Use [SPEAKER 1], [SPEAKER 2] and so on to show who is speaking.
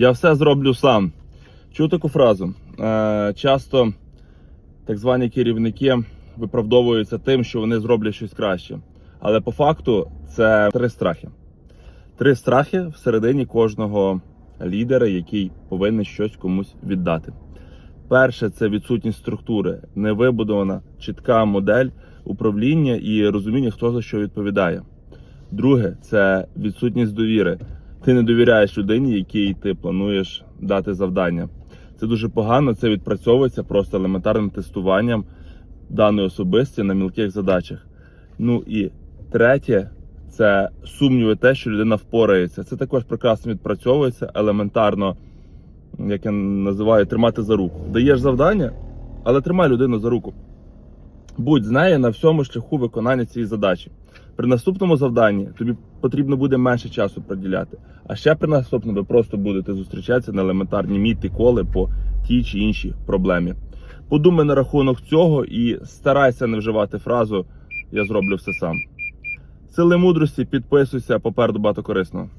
[SPEAKER 1] Я все зроблю сам. Чув таку фразу. Е, часто так звані керівники виправдовуються тим, що вони зроблять щось краще. Але по факту це три страхи. Три страхи всередині кожного лідера, який повинен щось комусь віддати. Перше це відсутність структури, невибудована чітка модель управління і розуміння, хто за що відповідає. Друге це відсутність довіри. Ти не довіряєш людині, якій ти плануєш дати завдання. Це дуже погано. Це відпрацьовується просто елементарним тестуванням даної особисті на мілких задачах. Ну і третє це сумніви, те, що людина впорається. Це також прекрасно відпрацьовується елементарно, як я називаю, тримати за руку. Даєш завдання, але тримай людину за руку. Будь з нею на всьому шляху виконання цієї задачі. При наступному завданні тобі потрібно буде менше часу приділяти. А ще при наступному ви просто будете зустрічатися на елементарні міти коли по тій чи іншій проблемі. Подумай на рахунок цього і старайся не вживати фразу Я зроблю все сам. Сили мудрості, підписуйся, попереду багато корисного.